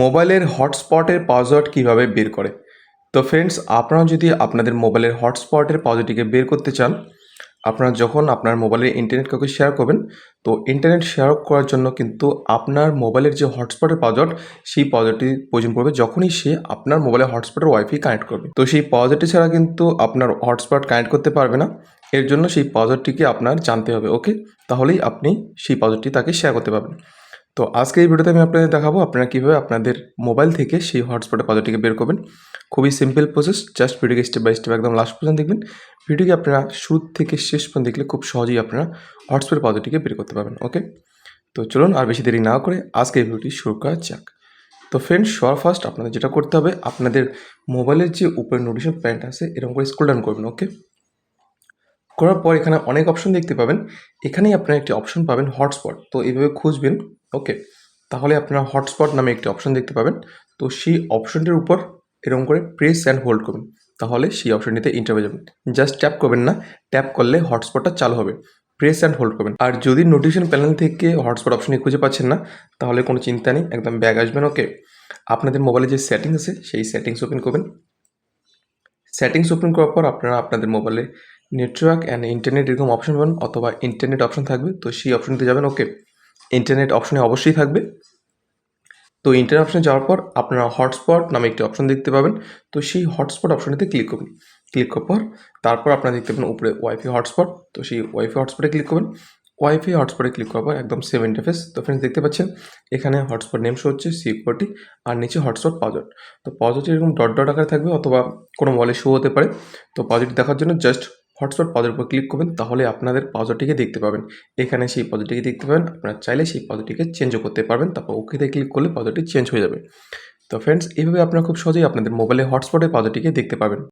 মোবাইলের হটস্পটের পাসওয়ার্ড কীভাবে বের করে? তো ফ্রেন্ডস আপনারা যদি আপনাদের মোবাইলের হটস্পটের পাসওয়ার্ডটিকে বের করতে চান, আপনারা যখন আপনার মোবাইলের ইন্টারনেট কাউকে শেয়ার করবেন, তো ইন্টারনেট শেয়ার করার জন্য কিন্তু আপনার মোবাইলের যে হটস্পটের পাসওয়ার্ড, সেই পাসওয়ার্ডটি প্রয়োজন পড়বে যখনই সে আপনার মোবাইলে হটস্পটের ওয়াইফাই কানেক্ট করবে। তো সেই পাসওয়ার্ডটি ছাড়া কিন্তু আপনার হটস্পট কানেক্ট করতে পারবে না। এর জন্য সেই পাসওয়ার্ডটিকে আপনার জানতে হবে ওকে তাহলেই আপনি সেই পাসওয়ার্ডটি তাকে শেয়ার করতে পারবেন। তো আজকে এই ভিডিওতে আমি আপনাদের দেখাবো আপনারা কীভাবে আপনাদের মোবাইল থেকে সেই হটস্পটের পাসওয়ার্ডটিকে বের করবেন। খুবই সিম্পল প্রসেস জাস্ট ভিডিওকে স্টেপ বাই স্টেপ একদম লাস্ট পর্যন্ত দেখবেন। ভিডিওকে আপনারা শুরু থেকে শেষ পর্যন্ত দেখলে খুব সহজেই আপনারা হটস্পটের পাসওয়ার্ডটিকে বের করতে পারবেন ওকে তো চলুন আর বেশি দেরি না করে আজকে এই ভিডিওটি শুরু করা যাক। তো ফ্রেন্ডস সবার ফার্স্ট আপনাদের যেটা করতে হবে, আপনাদের মোবাইলের যে উপরে নোটিফিকেশন প্যান্ট আছে, এরকম করে স্ক্রল ডাউন করবেন ওকে করার পর এখানে অনেক অপশন দেখতে পাবেন। এখানেই আপনারা একটি অপশন পাবেন হটস্পট তো এইভাবে খুঁজবেন ওকে তাহলে আপনারা হটস্পট নামে একটি অপশন দেখতে পাবেন। তো সেই অপশনটির উপর এরকম করে প্রেস অ্যান্ড হোল্ড করবেন তাহলে সেই অপশনটিতে ইন্টার হয়ে যাবেন। জাস্ট ট্যাপ করবেন না ট্যাপ করলে হটস্পটটা চালু হবে। প্রেস অ্যান্ড হোল্ড করবেন। আর যদি নোটিফিকেশন প্যানেল থেকে হটস্পট অপশনে খুঁজে পাচ্ছেন না, তাহলে কোনো চিন্তা নেই, একদম ব্যাগ আসবেন ওকে আপনাদের মোবাইলে যে সেটিংস আছে, সেই সেটিংস ওপেন করবেন। সেটিংস ওপেন করার পর আপনারা আপনাদের মোবাইলে নেটওয়ার্ক অ্যান্ড ইন্টারনেট এরকম অপশন পাবেন, অথবা ইন্টারনেট অপশন থাকবে, তো সেই অপশনতে যাবেন ওকে ইন্টারনেট অপশনে অবশ্যই থাকবে। তো ইন্টারনেট অপশনে যাওয়ার পর আপনারা হটস্পট নামে একটি অপশন দেখতে পাবেন। তো সেই হটস্পট অপশনটিতে ক্লিক করবেন ক্লিক করার পর তারপর আপনারা দেখতে পাবেন উপরে ওয়াইফাই হটস্পট তো সেই ওয়াইফাই হটস্পটে ক্লিক করবেন। ওয়াইফাই হটস্পটে ক্লিক করার পর একদম সেম ইন্টারফেস তো ফ্রেন্ডস দেখতে পাচ্ছেন? এখানে হটস্পট নেম শো হচ্ছে সিকিউরিটি আর নিচে হটস্পট পাসওয়ার্ড তো পাসওয়ার্ডটি এরকম ডট ডট আকারে থাকবে অথবা কোনো মোবাইলে শো হতে পারে। তো পাসওয়ার্ডটি দেখার জন্য জাস্ট হটস্পট পদের উপর ক্লিক করবেন, তাহলে আপনাদের পাসওয়ার্ডটিকে দেখতে পাবেন। এখানে সেই পাসওয়ার্ডটিকে দেখতে পাবেন, আপনারা চাইলে সেই পাসওয়ার্ডটিকে চেঞ্জও করতে পারবেন। তারপর ওকেতে ক্লিক করলে পাসওয়ার্ডটি চেঞ্জ হয়ে যাবে। তো ফ্রেন্ডস এইভাবে আপনারা খুব সহজেই আপনাদের মোবাইলে হটস্পটে পাসওয়ার্ডটিকে দেখতে পাবেন।